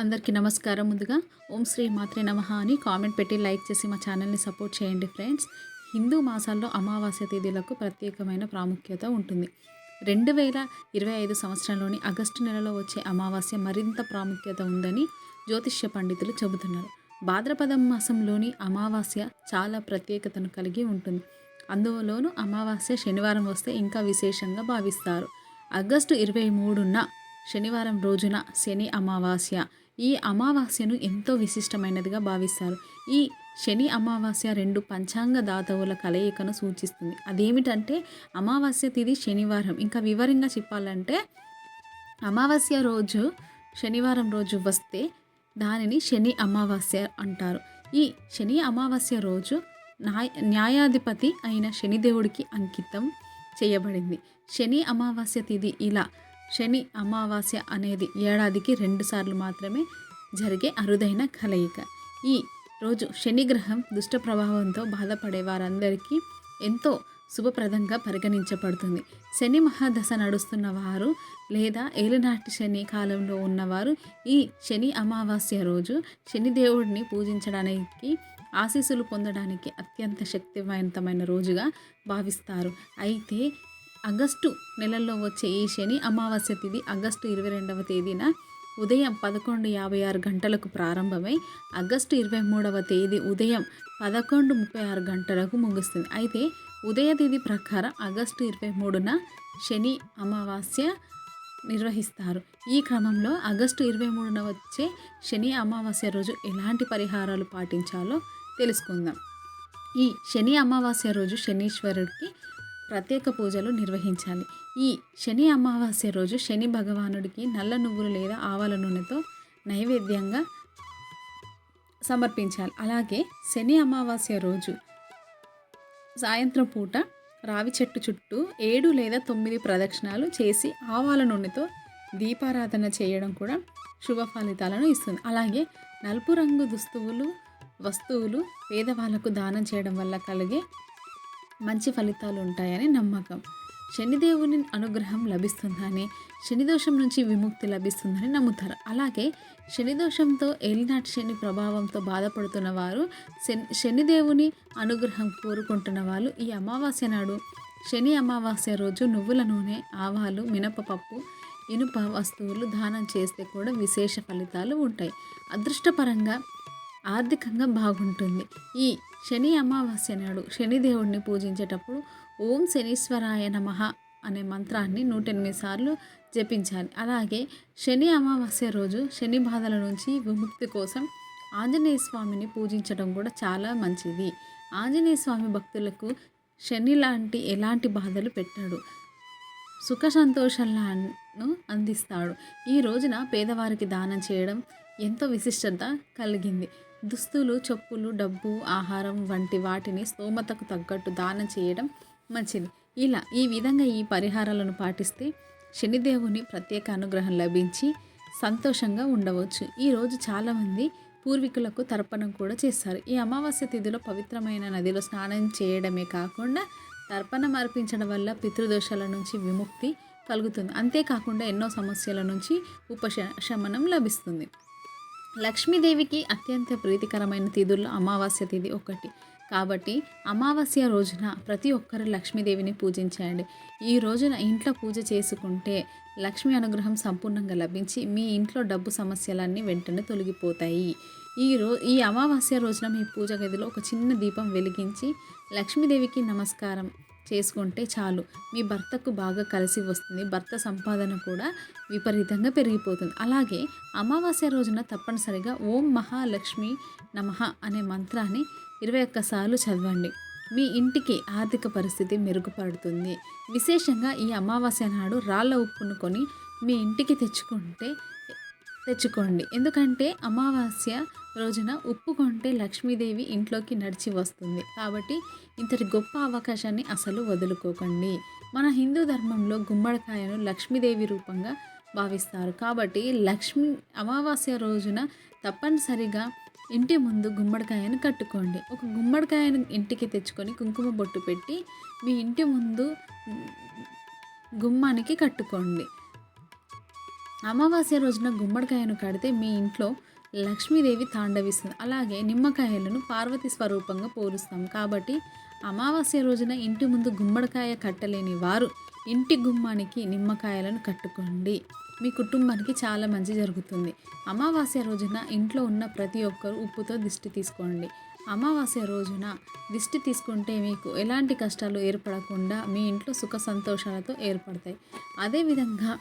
అందరికీ నమస్కారం ముందుగా. ఓం శ్రీ మాత్రే నమ అని కామెంట్ పెట్టి లైక్ చేసి మా ఛానల్ని సపోర్ట్ చేయండి ఫ్రెండ్స్. హిందూ మాసాల్లో అమావాస్య తేదీలకు ప్రత్యేకమైన ప్రాముఖ్యత ఉంటుంది. రెండు వేల ఇరవై ఐదు సంవత్సరంలోని ఆగస్టు నెలలో వచ్చే అమావాస్య మరింత ప్రాముఖ్యత ఉందని జ్యోతిష్య పండితులు చెబుతున్నారు. భాద్రపద మాసంలోని అమావాస్య చాలా ప్రత్యేకతను కలిగి ఉంటుంది. అందులోనూ అమావాస్య శనివారం వస్తే ఇంకా విశేషంగా భావిస్తారు. ఆగస్టు ఇరవై మూడున శనివారం రోజున శని అమావాస్య ఈ అమావాస్యను ఎంతో విశిష్టమైనదిగా భావిస్తారు. ఈ శని అమావాస్య రెండు పంచాంగ దాతవుల కలయికను సూచిస్తుంది. అదేమిటంటే అమావాస్య తిది శనివారం. ఇంకా వివరంగా చెప్పాలంటే అమావాస్య రోజు శనివారం రోజు వస్తే దానిని శని అమావాస్య అంటారు. ఈ శని అమావాస్య రోజు న్యాయ న్యాయాధిపతి అయిన శనిదేవుడికి అంకితం చేయబడింది. శని అమావాస్య తిథి ఇలా శని అమావాస్య అనేది ఏడాదికి రెండుసార్లు మాత్రమే జరిగే అరుదైన కలయిక. ఈ రోజు శని గ్రహం దుష్ట ప్రభావంతో బాధపడే వారందరికీ ఎంతో శుభప్రదంగా పరిగణించబడుతుంది. శని మహాదశ నడుస్తున్న వారు లేదా ఏలినాటి శని కాలంలో ఉన్నవారు ఈ శని అమావాస్య రోజు శనిదేవుడిని పూజించడానికి ఆశీస్సులు పొందడానికి అత్యంత శక్తివంతమైన రోజుగా భావిస్తారు. అయితే ఆగస్టు నెలలో వచ్చే ఈ శని అమావాస్య తిథి ఆగస్టు ఇరవై రెండవ తేదీన ఉదయం పదకొండు యాభై ఆరు గంటలకు ప్రారంభమై ఆగస్టు ఇరవై మూడవ తేదీ ఉదయం పదకొండు ముప్పై ఆరు గంటలకు ముగుస్తుంది. అయితే ఉదయ తేదీ ప్రకారం ఆగస్టు ఇరవై మూడున శని అమావాస్య నిర్వహిస్తారు. ఈ క్రమంలో ఆగస్టు ఇరవై మూడున వచ్చే శని అమావాస్య రోజు ఎలాంటి పరిహారాలు పాటించాలో తెలుసుకుందాం. ఈ శని అమావాస్య రోజు శనీశ్వరుడికి ప్రత్యేక పూజలు నిర్వహించాలి. ఈ శని అమావాస్య రోజు శని భగవానుడికి నల్ల నువ్వులు లేదా ఆవాల నూనెతో నైవేద్యంగా సమర్పించాలి. అలాగే శని అమావాస్య రోజు సాయంత్రం పూట రావి చెట్టు చుట్టూ ఏడు లేదా తొమ్మిది ప్రదక్షిణాలు చేసి ఆవాల నూనెతో దీపారాధన చేయడం కూడా శుభ ఫలితాలను ఇస్తుంది. అలాగే నలుపు రంగు దుస్తువులు వస్తువులు పేదవాళ్ళకు దానం చేయడం వల్ల కలిగే మంచి ఫలితాలు ఉంటాయని నమ్మకం. శనిదేవుని అనుగ్రహం లభిస్తుందని శనిదోషం నుంచి విముక్తి లభిస్తుందని నమ్ముతారు. అలాగే శనిదోషంతో ఏలినాటి శని ప్రభావంతో బాధపడుతున్న వారు శని శనిదేవుని అనుగ్రహం కోరుకుంటున్న వాళ్ళు ఈ అమావాస్య నాడు. శని అమావాస్య రోజు నువ్వుల నూనె ఆవాలు మినపపప్పు ఇనుప వస్తువులు దానం చేస్తే కూడా విశేష ఫలితాలు ఉంటాయి. అదృష్టపరంగా ఆర్థికంగా బాగుంటుంది. ఈ శని అమావాస్య నాడు శనిదేవుడిని పూజించేటప్పుడు ఓం శనీశ్వరాయ నమః అనే మంత్రాన్ని నూట ఎనిమిది సార్లు జపించాలి. అలాగే శని అమావాస్య రోజు శని బాధల నుంచి విముక్తి కోసం ఆంజనేయ స్వామిని పూజించడం కూడా చాలా మంచిది. ఆంజనేయ స్వామి భక్తులకు శని లాంటి ఎలాంటి బాధలు పెట్టాడు. సుఖ సంతోషాలను అందిస్తాడు. ఈ రోజున పేదవారికి దానం చేయడం ఎంతో విశిష్టత కలిగింది. దుస్తులు చెప్పులు డబ్బు ఆహారం వంటి వాటిని స్తోమతకు తగ్గట్టు దానం చేయడం మంచిది. ఇలా ఈ విధంగా ఈ పరిహారాలను పాటిస్తే శనిదేవుని ప్రత్యేక అనుగ్రహం లభించి సంతోషంగా ఉండవచ్చు. ఈరోజు చాలామంది పూర్వీకులకు తర్పణం కూడా చేస్తారు ఈ అమావాస్య తిథిలో పవిత్రమైన నదిలో స్నానం చేయడమే కాకుండా తర్పణం అర్పించడం వల్ల పితృదోషాల నుంచి విముక్తి కలుగుతుంది. అంతేకాకుండా ఎన్నో సమస్యల నుంచి ఉపశమనం లభిస్తుంది. లక్ష్మీదేవికి అత్యంత ప్రీతికరమైన తిథుల్లో అమావాస్య తిథి ఒకటి. కాబట్టి అమావాస్య రోజున ప్రతి ఒక్కరు లక్ష్మీదేవిని పూజించండి. ఈ రోజున ఇంట్లో పూజ చేసుకుంటే లక్ష్మీ అనుగ్రహం సంపూర్ణంగా లభించి మీ ఇంట్లో డబ్బు సమస్యలన్నీ వెంటనే తొలగిపోతాయి. ఈ రో ఈ అమావాస్య రోజున మీ పూజ గదిలో ఒక చిన్న దీపం వెలిగించి లక్ష్మీదేవికి నమస్కారం. చేసుకుంటే చాలు. మీ భర్తకు బాగా కలిసి వస్తుంది. భర్త సంపాదన కూడా విపరీతంగా పెరిగిపోతుంది. అలాగే అమావాస్య రోజున తప్పనిసరిగా ఓం మహాలక్ష్మి నమః అనే మంత్రాన్ని ఇరవై ఒక్కసార్లు చదవండి. మీ ఇంటికి ఆర్థిక పరిస్థితి మెరుగుపడుతుంది. విశేషంగా ఈ అమావాస్య నాడు రాళ్ళ ఉప్పును కొని మీ ఇంటికి తెచ్చుకుంటే తెచ్చుకోండి. ఎందుకంటే అమావాస్య రోజున ఉప్పు కొంటే లక్ష్మీదేవి ఇంట్లోకి నడిచి వస్తుంది. కాబట్టి ఇంతటి గొప్ప అవకాశాన్ని అసలు వదులుకోకండి. మన హిందూ ధర్మంలో గుమ్మడికాయను లక్ష్మీదేవి రూపంగా భావిస్తారు. కాబట్టి లక్ష్మి అమావాస్య రోజున తప్పనిసరిగా ఇంటి ముందు గుమ్మడికాయను కట్టుకోండి. ఒక గుమ్మడికాయను ఇంటికి తెచ్చుకొని కుంకుమ బొట్టు పెట్టి మీ ఇంటి ముందు గుమ్మానికి కట్టుకోండి. అమావాస్య రోజున గుమ్మడికాయను కడితే మీ ఇంట్లో లక్ష్మీదేవి తాండవిస్తుంది. అలాగే నిమ్మకాయలను పార్వతి స్వరూపంగా పోలుస్తాం. కాబట్టి అమావాస్య రోజున ఇంటి ముందు గుమ్మడికాయ కట్టలేని వారు ఇంటి గుమ్మానికి నిమ్మకాయలను కట్టుకోండి. మీ కుటుంబానికి చాలా మంచి జరుగుతుంది. అమావాస్య రోజున ఇంట్లో ఉన్న ప్రతి ఒక్కరూ ఉప్పుతో దిష్టి తీసుకోండి. అమావాస్య రోజున దిష్టి తీసుకుంటే మీకు ఎలాంటి కష్టాలు ఏర్పడకుండా మీ ఇంట్లో సుఖ సంతోషాలతో ఏర్పడతాయి. అదేవిధంగా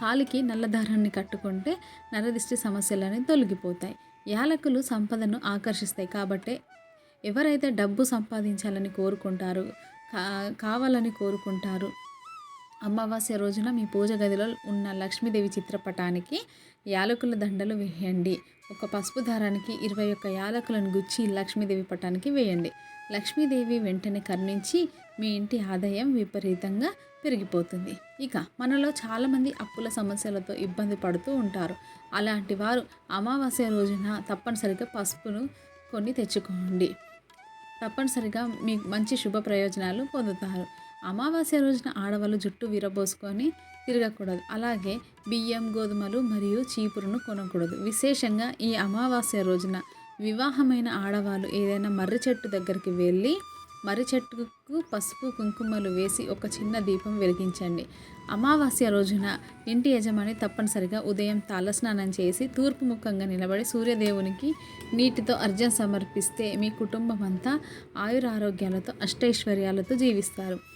కాలికి నల్లదారాన్ని కట్టుకుంటే నరదిష్టి సమస్యలన్నీ తొలగిపోతాయి. యాలకులు సంపదను ఆకర్షిస్తాయి కాబట్టి ఎవరైతే డబ్బు సంపాదించాలని కోరుకుంటారు కా కావాలని కోరుకుంటారు అమావాస్య రోజున మీ పూజ గదిలో ఉన్న లక్ష్మీదేవి చిత్రపటానికి యాలకుల దండలు వేయండి. ఒక పసుపు దారానికి ఇరవై ఒక్క యాలకులను గుచ్చి లక్ష్మీదేవి పటానికి వేయండి. లక్ష్మీదేవి వెంటనే కరుణించి మీ ఇంటి ఆదాయం విపరీతంగా పెరిగిపోతుంది. ఇక మనలో చాలామంది అప్పుల సమస్యలతో ఇబ్బంది పడుతూ ఉంటారు. అలాంటి వారు అమావాస్య రోజున తప్పనిసరిగా పసుపును కొన్ని తెచ్చుకోండి. తప్పనిసరిగా మీకు మంచి శుభ ప్రయోజనాలు పొందుతారు. అమావాస్య రోజున ఆడవాళ్ళు జుట్టు విరబోసుకొని తిరగకూడదు. అలాగే బియ్యం గోధుమలు మరియు చీపురును కొనకూడదు. విశేషంగా ఈ అమావాస్య రోజున వివాహమైన ఆడవాళ్ళు ఏదైనా మర్రి చెట్టు దగ్గరికి వెళ్ళి మర్రి చెట్టుకు పసుపు కుంకుమలు వేసి ఒక చిన్న దీపం వెలిగించండి. అమావాస్య రోజున ఇంటి యజమాని తప్పనిసరిగా ఉదయం తలస్నానం చేసి తూర్పు ముఖంగా నిలబడి సూర్యదేవునికి నీటితో అర్జం సమర్పిస్తే మీ కుటుంబం అంతా ఆయురారోగ్యాలతో అష్టైశ్వర్యాలతో జీవిస్తారు.